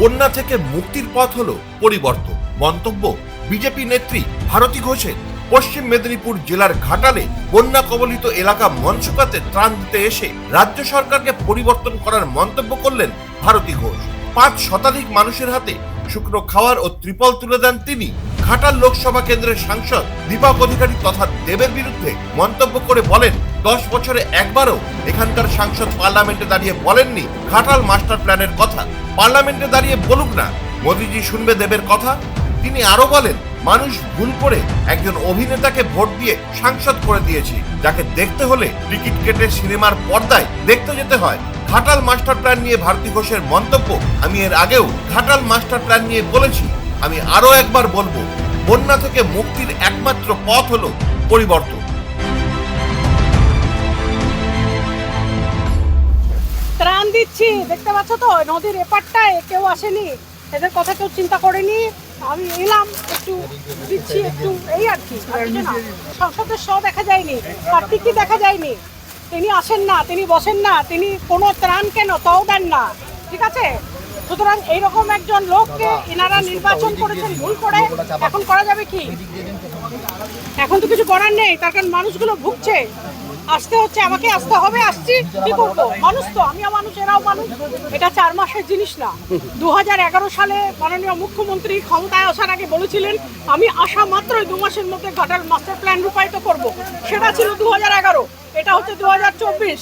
বন্যা থেকে মুক্তির পথ হলো পরিবর্তন। মন্তব্য, বিজেপি নেত্রী ভারতী ঘোষের। পশ্চিম মেদিনীপুর জেলার ঘাটালে বন্যা কবলিত এলাকা মনসুকাতে ত্রাণ দিতে এসে রাজ্য সরকারকে পরিবর্তন করার মন্তব্য করলেন ভারতী ঘোষ। পাঁচ শতাধিক মানুষের হাতে শুকনো খাওয়ার ও ত্রিপল তুলে দেন তিনি। ঘাটাল লোকসভা কেন্দ্রের সাংসদ দীপক অধিকারী তথা দেবের বিরুদ্ধে মন্তব্য করে বলেন, দশ বছরে একবারও এখানকার সাংসদ পার্লামেন্টে দাঁড়িয়ে বলেননি, ঘাটাল মাস্টার প্ল্যানের কথা। পার্লামেন্টে দাঁড়িয়ে বলুক না। মোদিজি শুনবে দেবের কথা। তিনি আরও বলেন, মানুষ ভুল করে একজন অভিনেতাকে ভোট দিয়ে সাংসদ করে দিয়েছি। যাকে দেখতে হলে টিকিট কেটে সিনেমার পর্দায় দেখতে যেতে হয়। ঘাটাল মাস্টার প্ল্যান নিয়ে ভারতী ঘোষের মন্তব্য আমি এর আগেও ঘাটাল মাস্টার প্ল্যান নিয়ে বলেছি। আমি আরও একবার বলব, বন্যা থেকে মুক্তির একমাত্র পথ হলো পরিবর্তন। দিচ্ছি। দেখতে পাচ্ছ তো, নদীর এপারটায় কেউ আসেনি। এদের কথা কেউ চিন্তা করেনি। আমি এলাম, একটু দিচ্ছি, একটু এই আর কি সংসদের শ দেখা যায়নি, কার্তিকই দেখা যায়নি। তিনি আসেন না, তিনি বসেন না, তিনি কোনো ত্রাণ কেন, তাও দেন না। ঠিক আছে? সুতরাং এইরকম একজন লোককে এনারা নির্বাচন করেছেন ভুল করে, এখন করা যাবে কি? এখন তো কিছু করার নেই, তার কারণ মানুষগুলো ভুগছে। আসতে হচ্ছে, আমাকে আসতে হবে, আসছি, কি করব? মানুষ তো আমিও মানুষ এরাও মানুষ। এটা চার মাসের জিনিস না। দু হাজার এগারো সালে মাননীয় মুখ্যমন্ত্রী ক্ষমতায় আসার আগে বলেছিলেন, আমি আসা মাত্রই দু মাসের মধ্যে ঘাটাল মাস্টার প্ল্যান রূপায়িত করব। সেটা ছিল দু হাজার এগারো, এটা হচ্ছে দু হাজার চব্বিশ।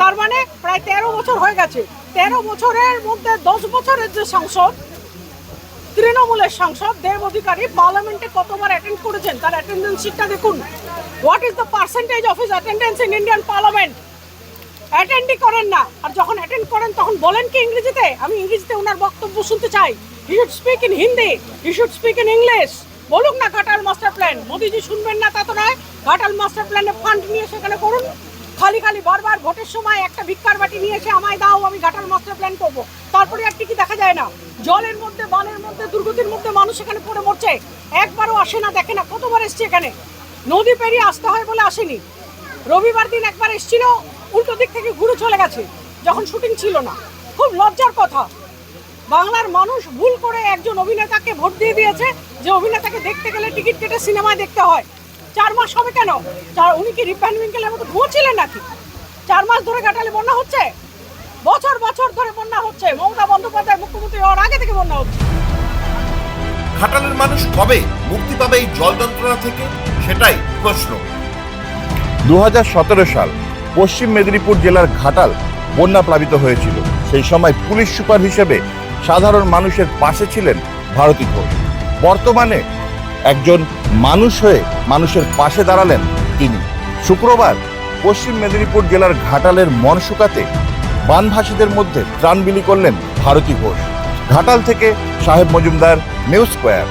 তার মানে প্রায় তেরো বছর হয়ে গেছে। তেরো বছরের মধ্যে দশ বছরের যে সংসদ তৃণমূলের সাংসদ দেব অধিকারী পার্লামেন্টে কতবার অ্যাটেন্ড করেছেন? তার অ্যাটেন্ডেন্স শিটটা দেখুন। What is the percentage of his attendance in Indian parliament অ্যাটেন্ডই করেন না। আর যখন অ্যাটেন্ড করেন, তখন বলেন কি ইংরেজিতে? আমি ইংরেজিতে ওনার বক্তব্য শুনতে চাই। He should speak in Hindi he should speak in English বলুক না ঘাটাল মাস্টার প্ল্যান মোদিজি শুনবেন না, তা তো নয়। ঘাটাল মাস্টার প্ল্যানে ফান্ড নিয়ে সেখানে করুন। খালি খালি বারবার ভোটের সময় একটা ভিক্ষার বাটি নিয়ে এসে আমায় দাও, আমি ঘাটাল মাস্টার প্ল্যান করব। তারপরে আর কি দেখা যায় না। জলের মধ্যে, বানের মধ্যে, দুর্গতির মধ্যে মানুষ এখানে পড়ে মরছে। একবারও আসে না, দেখে না। কতবার এসছে এখানে? নদী পেরিয়ে আসতে হয় বলে আসেনি। রবিবার দিন একবার এসেছিল, উল্টো দিক থেকে ঘুরে চলে গেছে, যখন শুটিং ছিল না। খুব লজ্জার কথা। বাংলার মানুষ ভুল করে একজন অভিনেতাকে ভোট দিয়ে দিয়েছে, যে অভিনেতাকে দেখতে গেলে টিকিট কেটে সিনেমায় দেখতে হয়। চার মাস হবে কেন? উনি কি রিপ্যান উইঙ্কেলের মতো ঘুমোচ্ছিলেন নাকি? চার মাস ধরে কাটালে বন্যা হচ্ছে? বছর বছর ধরে বন্যা হচ্ছে। মমতা বন্দ্যোপাধ্যায় মুখ্যমন্ত্রী হওয়ার আগে থেকে বন্যা হচ্ছে। ঘাটালের মানুষ কবে মুক্তি পাবে এই জল যন্ত্রণা থেকে? সেটাই প্রশ্ন। দুহাজার সতেরো সাল পশ্চিম মেদিনীপুর জেলার ঘাটাল বন্যা প্লাবিত হয়েছিল। সেই সময় পুলিশ সুপার হিসেবে সাধারণ মানুষের পাশে ছিলেন ভারতী ঘোষ। বর্তমানে একজন মানুষ হয়ে মানুষের পাশে দাঁড়ালেন তিনি। শুক্রবার পশ্চিম মেদিনীপুর জেলার ঘাটালের মনসুকাতে বানভাসীদের মধ্যে ত্রাণ বিলি করলেন ভারতী ঘোষ। ঘাটাল থেকে সাহেব মজুমদার নিউজ স্কোয়ার।